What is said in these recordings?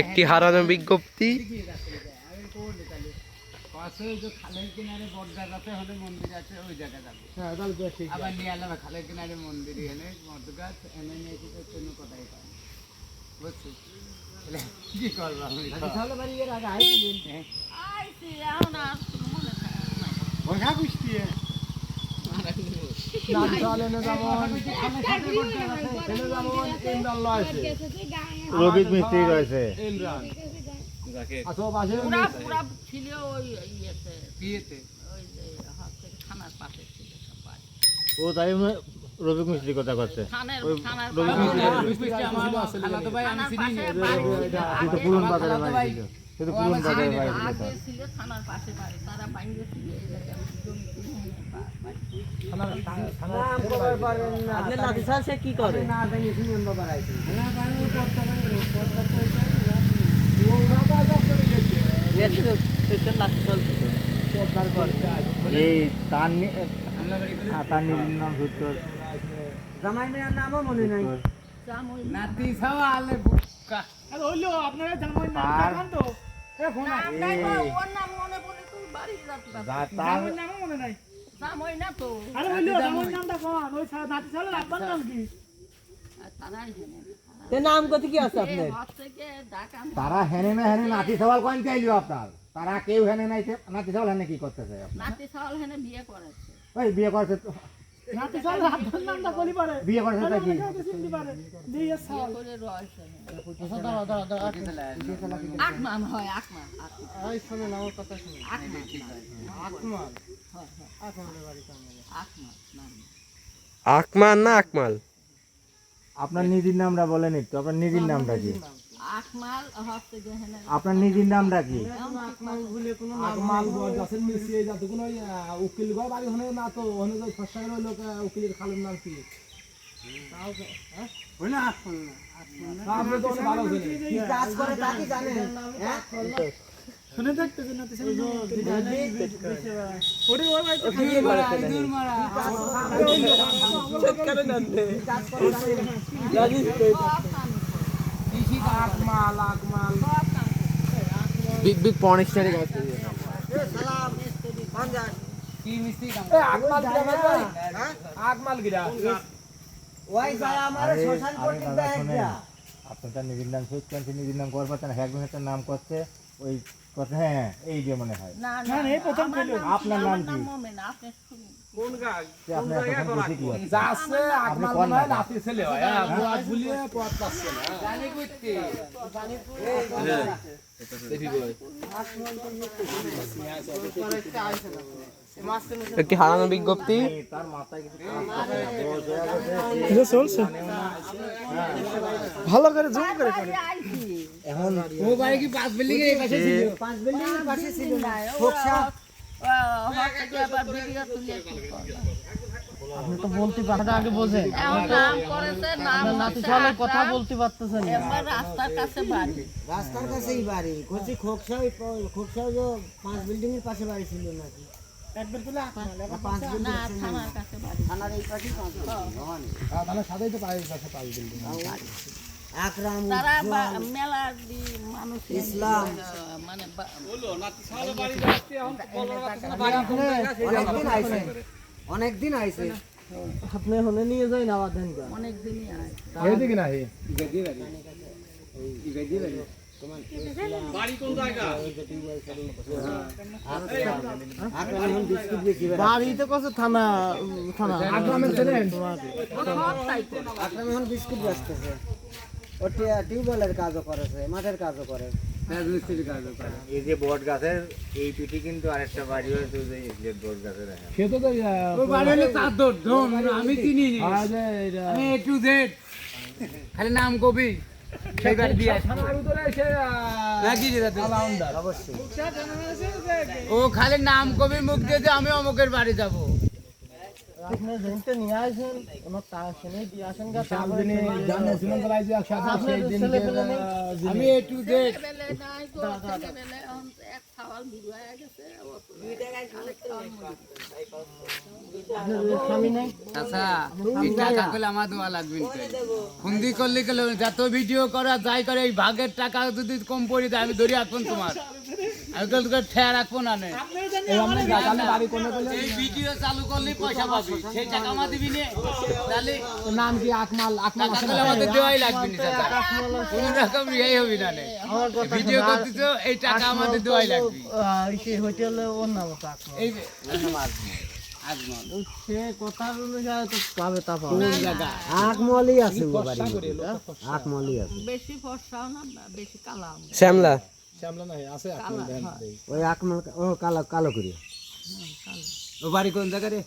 একটি হারানো বিজ্ঞপ্তি। হ্যাঁ কি রবিক মিস্ত্রি রয়েছে। ও তাই রবিক মিস্ত্রি কথা করছে। থানার ওই রবি মিস্ত্রি পুরন বাজারে তো পুরন বাজারে বাড়ি ছিল আগে। ছিল থানার পাশে বাড়ি। তারা বাইরে ছিল এই জায়গায় জমি কিনে এনে বা- বাড়ি। আপনার নাতি স্যার সে কি করে? না জানি শুনুন বাবা আইছে নাতি চলছে। এই তার হ্যাঁ, তার নাম সূত্র জামাই মেয়ের নামও মনে নাই। নাতি ছাওয়া আলে হইল আপনারা জামাই তার তো? এ ফোন নামটাই ওর নাম মনে পড়ে তুই বাড়ি যাতে যা- তার মনে নাই। জাম না তো। আরে হইল জামাই নামটা কোন? ওই নাতি ছালে আব্বার নাম কি? নাম কত কি আছে আপনার? তারা হেনে না হেনে নাতি সওয়াল কোন চাইলো আপনার? তারা কেউ হেনে নাই নাতি সওয়াল হেনে কি করতেছে? নাতি সাল হেনে বিয়ে করেছে। ওই বিয়ে করছে করি কি? আকমাল নাম আকমান না আকমাল আপনার নিজের নামটা বলেন একটু আপনার নিজের নামটা কি? আপনার নিজের নামটা কি আকমাল বলে কোনো আকমাল গাছের মিশিয়ে যাতে কোনো উকিল ঘর বাড়ি হনে না তো হনে তো লোক উকিলের খালের নাম কি ওই না আসল না বিগ বিগ স্টারে গেছে একটা আপনার নিজের নাম করছে নিজের নাম করবার নাম করছে ওই হ্যাঁ এই যে মনে হয় না না, না এই প্রথম আমার ছিল। নাম আপনার কি? নাম আমার নাম কি? মোমেন আপনি শুনুন যে আপনার এখন বেশি কি হচ্ছে যাচ্ছে আকমাল কোন মনে হয় নাম? নাতি ছেলে হয় হ্যাঁ বুয়াত বুলিয়ে পথ পাচ্ছে না জানি করতে একটি হারানো বিজ্ঞপ্তি তার মাথায় কিছু কাজ করছে না, বয়স হয়ে গেছে। চলছে ভালো করে জুম করে বাড়ি আইছি এখন ও বাড়ি কি পাঁচ বিল্ডিং এর পাশে ছিল? পাঁচ বিল্ডিং এর পাশে ছিল। না ওরা হচ্ছে যে আবার ভিডিও তুলে কি করবে? আপনি তো বলতে পারেন আগে বোঝেন। নাম করেছে নাম হচ্ছে কথা বলতে পারতেছেন না। রাস্তার কাছে বাড়ি। রাস্তার কাছেই বাড়ি। করছি খোকসা খোকসা যে পাঁচ বিল্ডিং এর পাশে বাড়ি ছিল নাকি? একবার তুলে আকমাল পাঁচ বিল্ডিং থানার কাছে বাড়ি। থানার এই পাশেই পাঁচ building। তাহলে সাদাই তো পাঁচ বিল্ডিং। আকরাম তারা মেলা মানুষ ইসলাম। মানে অনেকদিন আইছে অনেকদিন আইছে। আপনি হলে নিয়ে যাই না আবার অনেক দিনই আয়। এইদিকে না হে আকরাম এখন বিস্কুট বেশি বাড়িতে কত থানা থানা। আকরামের। আকরাম এখন বিস্কুট বেচতেছে। ও টিউবওয়েলের কাজও করেছে মাঠের কাজও করে। রাজমিস্ত্রির কাজ করে। এই যে বট গাছের এই পিঠে কিন্তু আরেকটা বাড়ি হয়েছে যে বট গাছের হ্যাঁ। সে তো ও বাড়ি হলো চার দৌড় আমি চিনি নি। আমি এ টু জেড খালি নাম কবি। দিয়ে। হ্যাঁ, দাদা? ও খালি নাম কবি মুখ দিয়ে আমি অমুকের বাড়ি যাব। আমি এ টু জেড এখন আচ্ছা। করলে আমার দেওয়া লাগবে। খুন্দি করলে গেলে যত ভিডিও করা যাই করে এই ভাগের টাকা যদি কম পড়ে যায় আমি ধরে রাখব না তোমার। তোকে ঠেয়া রাখব না নে। বাড়ি কোনে বলে এই ভিডিও চালু করলে পয়সা পাবি। সেই টাকা আমার দিবি নে। তাহলে নাম কি? আকমাল আকমাল টাকা আমাদের দেওয়াই লাগবে না টাকা কোনো রকম হবে না নে। ভিডিও করতেছ এই টাকা আমাদের দেওয়াই লাগবে। সে হোটেলে ওর নাম তো এই যে আজমল সে কথার অনুসারে তো পাবে তা পাবে। কোন জায়গা। আকমলই আছে ও বাড়ি আকমলই আছে। বেশি ফর্সাও না বেশি কালাও না। শ্যামলা শ্যামলা নাই আছে কালা ওই আকমল ও কালো কালো করি ও বাড়ি কোন জায়গা রে?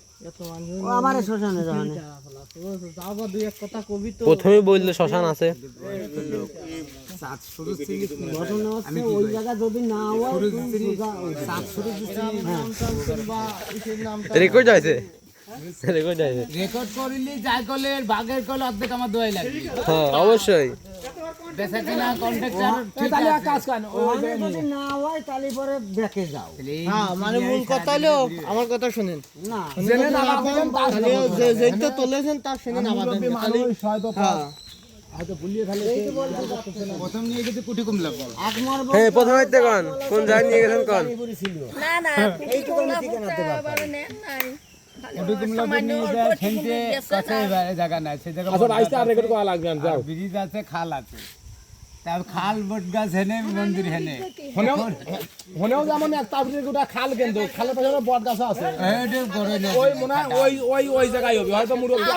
ও আমার শ্মশানে যাওয়া যাব দুই এক কথা কবি তো। প্রথমে বললে শ্মশান আছে। ওই জায়গা যদি না হয় রেকর্ড আছে রেকর্ড আছে রেকর্ড করিলি যাই করলে অর্ধেক আমার হ্যাঁ অবশ্যই। বেচা কিনা কন্ট্রাক্টর ঠিক তাহলে কাজ করেন ওখানে যদি না হয় তাহলে পরে দেখে যাও। হ্যাঁ মানে মূল কথা হলো আমার কথা শুনেন। না। জেনে না পাবেন তাহলে যে যেটা তুলেছেন তার শুনে না। আমাদের আকমর হ্যাঁ। প্রথমে কোন। কোন জায়গায় নিয়ে গেছেন কোন? না না নিয়ে যায় একটু কাছে জায়গা নাই সেই জায়গা আচ্ছা রাইসটা আর রেকর্ড করা লাগবে যাও। ব্রিজ আছে খাল আছে। তার খাল বট গাছ হেনে মন্দির হেনে। হনেও যেমন এক তারপরে গোটা খাল কিন্তু। খালের পাশে বট গাছ আছে। ওই মনে হয় ওই ওই ওই জায়গায় হবে হয়তো মুরব্বী